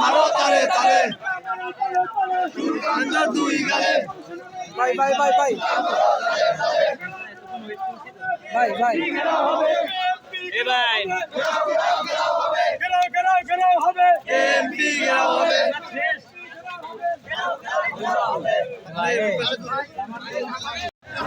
মারো তারে তারে। দুই গালে। ভাই ভাই ভাই ভাই। ভাই ভাই। হবে চালিয়ে দাও পুড়িয়ে দাও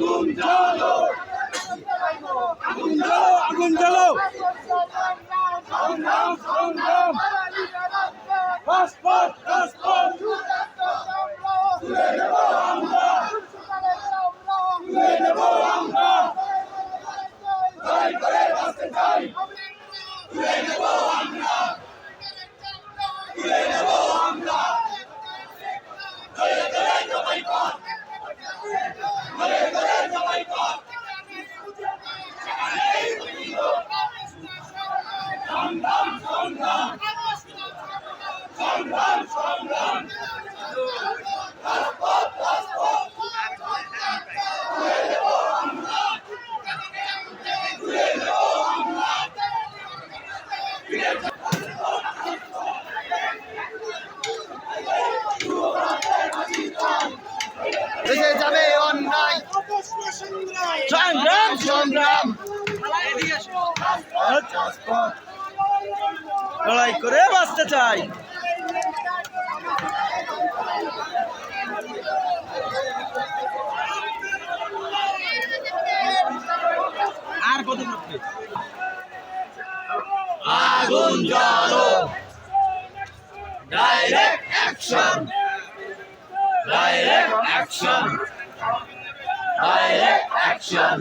আগুন সংগ্রাম সংগ্রাম। লড়াই করে বাঁচতে চাই। আর কত থাকবে? আগুন জ্বালো। Direct action direct action direct action